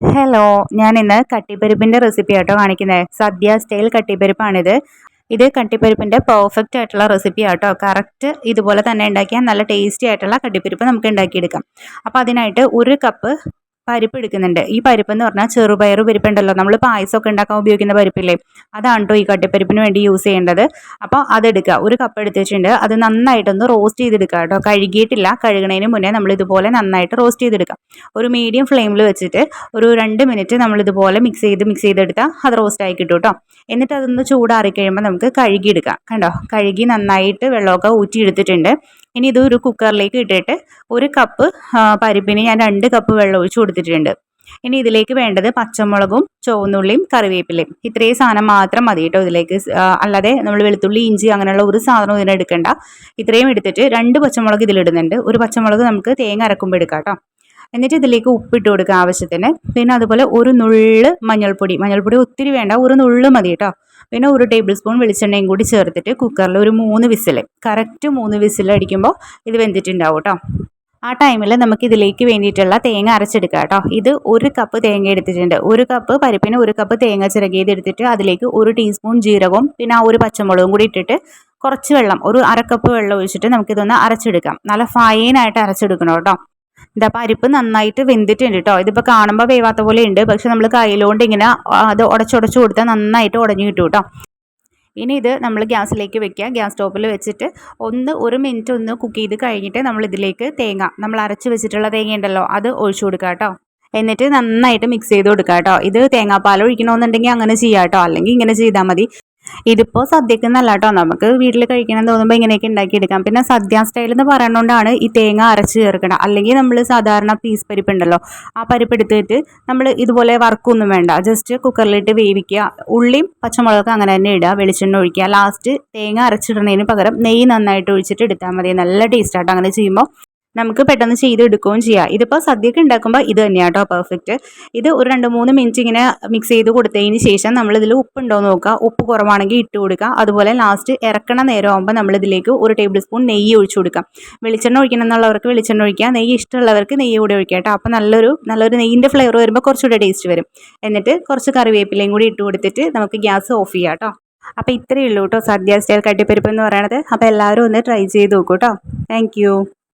Hello ഞാൻ ഇന്ന് കട്ടിപ്പരിപ്പിന്റെ recipe ആട്ടോ കാണിക്കുന്നത് സദ്യ സ്റ്റൈൽ കട്ടിപ്പരിപ്പാണിത്. ഇത് കട്ടിപ്പരിപ്പിന്റെ പെർഫെക്റ്റ് ആയിട്ടുള്ള റെസിപ്പി ആട്ടോ. കറക്റ്റ് ഇതുപോലെ തന്നെ ഉണ്ടാക്കിയാൽ നല്ല ടേസ്റ്റി ആയിട്ടുള്ള കട്ടിപ്പരിപ്പ് നമുക്ക് ഉണ്ടാക്കിയെടുക്കാം. അപ്പോൾ അതിനായിട്ട് ഒരു കപ്പ് പരിപ്പ് എടുക്കുന്നുണ്ട്. ഈ പരിപ്പ് എന്ന് പറഞ്ഞാൽ ചെറുപയർ പരിപ്പുണ്ടല്ലോ. നമ്മൾ പായസമൊക്കെ ഉണ്ടാക്കാൻ ഉപയോഗിക്കുന്ന പരിപ്പില്ലേ? അതാണ് കേട്ടോ ഈ കട്ടിപ്പരിപ്പിന് വേണ്ടി യൂസ് ചെയ്യേണ്ടത്. അപ്പോൾ അതെടുക്കുക. ഒരു കപ്പ് എടുത്ത് വെച്ചിട്ടുണ്ട്. അത് നന്നായിട്ടൊന്ന് റോസ്റ്റ് ചെയ്തെടുക്കുക കേട്ടോ. കഴുകിയിട്ടില്ല. കഴുകണതിന് മുന്നേ നമ്മൾ ഇതുപോലെ നന്നായിട്ട് റോസ്റ്റ് ചെയ്തെടുക്കാം ഒരു മീഡിയം ഫ്ലെയിമിൽ വെച്ചിട്ട് ഒരു രണ്ട് മിനിറ്റ് നമ്മൾ ഇതുപോലെ മിക്സ് ചെയ്ത് മിക്സ് ചെയ്തെടുത്താൽ അത് റോസ്റ്റ് ആയി കിട്ടും കേട്ടോ. എന്നിട്ട് അതൊന്ന് ചൂടാറി കഴിയുമ്പോൾ നമുക്ക് കഴുകിയെടുക്കാം. കണ്ടോ? കഴുകി നന്നായിട്ട് വെള്ളമൊക്കെ ഊറ്റിയെടുത്തിട്ടുണ്ട്. ഇനി ഇത് ഒരു കുക്കറിലേക്ക് ഇട്ടിട്ട് ഒരു കപ്പ് പരിപ്പിന് ഞാൻ രണ്ട് കപ്പ് വെള്ളം ഒഴിച്ച് കൊടുത്തിട്ടുണ്ട്. ഇനി ഇതിലേക്ക് വേണ്ടത് പച്ചമുളകും ചുവന്നുള്ളിയും കറിവേപ്പിലയും. ഇത്രയും സാധനം മാത്രം മതി കേട്ടോ ഇതിലേക്ക്. അല്ലാതെ നമ്മൾ വെളുത്തുള്ളി ഇഞ്ചി അങ്ങനെയുള്ള ഒരു സാധനം സാധനവും ഇതിനെടുക്കണ്ട ഇത്രയും എടുത്തിട്ട് രണ്ട് പച്ചമുളക് ഇതിലിടുന്നുണ്ട് ഒരു പച്ചമുളക് നമുക്ക് തേങ്ങ അരക്കുമ്പോൾ എടുക്കാം കേട്ടോ. എന്നിട്ട് ഇതിലേക്ക് ഉപ്പിട്ട് കൊടുക്കുക ആവശ്യത്തിന്. പിന്നെ അതുപോലെ ഒരു നുള്ള് മഞ്ഞൾപ്പൊടി. മഞ്ഞൾപ്പൊടി ഒത്തിരി വേണ്ട ഒരു നുള്ള് മതി കേട്ടോ. പിന്നെ ഒരു ടേബിൾ സ്പൂൺ വെളിച്ചെണ്ണയും കൂടി ചേർത്തിട്ട് കുക്കറിൽ ഒരു മൂന്ന് വിസിൽ കറക്റ്റ് മൂന്ന് വിസിൽ അടിക്കുമ്പോൾ ഇത് വെന്തിട്ടുണ്ടാവും കേട്ടോ ആ ടൈമിൽ നമുക്ക് ഇതിലേക്ക് വേണ്ടിയിട്ടുള്ള തേങ്ങ അരച്ചെടുക്കുക കേട്ടോ ഇത് ഒരു കപ്പ് തേങ്ങ എടുത്തിട്ടുണ്ട്. ഒരു കപ്പ് പരിപ്പിന് ഒരു കപ്പ് തേങ്ങ ചിരകിയത് എടുത്തിട്ട് അതിലേക്ക് ഒരു ടീസ്പൂൺ ജീരകവും പിന്നെ ആ ഒരു പച്ചമുളകും കൂടി ഇട്ടിട്ട് കുറച്ച് വെള്ളം ഒരു അരക്കപ്പ് വെള്ളം ഒഴിച്ചിട്ട് നമുക്കിതൊന്ന് അരച്ചെടുക്കാം. നല്ല ഫൈനായിട്ട് അരച്ചെടുക്കണം കേട്ടോ ഇതാ പരിപ്പ് നന്നായിട്ട് വെന്തിട്ടുണ്ട് കേട്ടോ ഇതിപ്പോൾ കാണുമ്പോൾ വേവാത്ത പോലെ ഉണ്ട്. പക്ഷെ നമ്മൾ കയ്യിലോണ്ട് ഇങ്ങനെ അത് ഉടച്ചുടച്ച് കൊടുത്താൽ നന്നായിട്ട് ഉടഞ്ഞു കിട്ടും കേട്ടോ ഇനി ഇത് നമ്മൾ ഗ്യാസിലേക്ക് വെക്കുക ഗ്യാസ് സ്റ്റോപ്പിൽ വെച്ചിട്ട് ഒന്ന് ഒരു മിനിറ്റ് ഒന്ന് കുക്ക് ചെയ്ത് കഴിഞ്ഞിട്ട് നമ്മൾ ഇതിലേക്ക് തേങ്ങ നമ്മൾ അരച്ച് വെച്ചിട്ടുള്ള തേങ്ങ ഉണ്ടല്ലോ അത് ഒഴിച്ചു കൊടുക്കുക കേട്ടോ എന്നിട്ട് നന്നായിട്ട് മിക്സ് ചെയ്ത് കൊടുക്കുക കേട്ടോ ഇത് തേങ്ങാപ്പാൽ ഒഴിക്കണമെന്നുണ്ടെങ്കിൽ അങ്ങനെ ചെയ്യാം കേട്ടോ അല്ലെങ്കിൽ ഇങ്ങനെ ചെയ്താൽ മതി. ഇതിപ്പോൾ സദ്യക്ക് നല്ല കേട്ടോ നമുക്ക് വീട്ടിൽ കഴിക്കണം തോന്നുമ്പോൾ ഇങ്ങനെയൊക്കെ ഉണ്ടാക്കിയെടുക്കാം. പിന്നെ സദ്യ സ്റ്റൈൽ എന്ന് പറയുന്നതുകൊണ്ടാണ് ഈ തേങ്ങ അരച്ച് ചേർക്കണം. അല്ലെങ്കിൽ നമ്മൾ സാധാരണ പീസ് പരിപ്പ് ഉണ്ടല്ലോ ആ പരിപ്പ് എടുത്തിട്ട് നമ്മൾ ഇതുപോലെ വർക്കൊന്നും വേണ്ട. ജസ്റ്റ് കുക്കറിലിട്ട് വേവിക്കുക. ഉള്ളിയും പച്ചമുളകൊക്കെ അങ്ങനെ തന്നെ ഇടുക. വെളിച്ചെണ്ണ ഒഴിക്കുക. ലാസ്റ്റ് തേങ്ങ അരച്ചിടുന്നതിന് പകരം നെയ്യ് നന്നായിട്ട് ഒഴിച്ചിട്ട് എടുത്താൽ മതി. നല്ല ടേസ്റ്റ് ആയിട്ട് അങ്ങനെ ചെയ്യുമ്പോൾ നമുക്ക് പെട്ടെന്ന് ചെയ്തെടുക്കുകയും ചെയ്യാം. ഇതിപ്പോൾ സദ്യക്ക് ഉണ്ടാക്കുമ്പോൾ ഇത് തന്നെയാണ് കേട്ടോ പെർഫെക്റ്റ് ഇത് ഒരു രണ്ട് മൂന്ന് മിനിറ്റ് ഇങ്ങനെ മിക്സ് ചെയ്ത് കൊടുത്തതിന് ശേഷം നമ്മൾ നമ്മളിതിൽ ഉപ്പുണ്ടോ നോക്കുക. ഉപ്പ് കുറവാണെങ്കിൽ ഇട്ട് കൊടുക്കുക. അതുപോലെ ലാസ്റ്റ് ഇറക്കണ നേരം ആകുമ്പോൾ നമ്മളിതിലേക്ക് ഒരു ടേബിൾ സ്പൂൺ നെയ്യ് ഒഴിച്ചു കൊടുക്കാം വെളിച്ചെണ്ണ ഒഴിക്കണം എന്നുള്ളവർക്ക് വെളിച്ചെണ്ണ ഒഴിക്കുക. നെയ്യ് ഇഷ്ടമുള്ളവർക്ക് നെയ്യ് കൂടി ഒഴിക്കുക കേട്ടോ. അപ്പോൾ നല്ലൊരു നല്ലൊരു നെയ്യിന്റെ ഫ്ലേവർ വരുമ്പോൾ കുറച്ചുകൂടെ ടേസ്റ്റ് വരും. എന്നിട്ട് കുറച്ച് കറിവേപ്പിലയും കൂടി ഇട്ട് കൊടുത്തിട്ട് നമുക്ക് ഗ്യാസ് ഓഫ് ചെയ്യാം കേട്ടോ. അപ്പോൾ ഇത്രയേ ഉള്ളൂ കേട്ടോ സദ്യ സ്റ്റൈൽ കട്ടിപ്പരിപ്പ് എന്ന് പറയണത് അപ്പോൾ എല്ലാവരും ഒന്ന് ട്രൈ ചെയ്ത് നോക്കൂ കേട്ടോ. താങ്ക്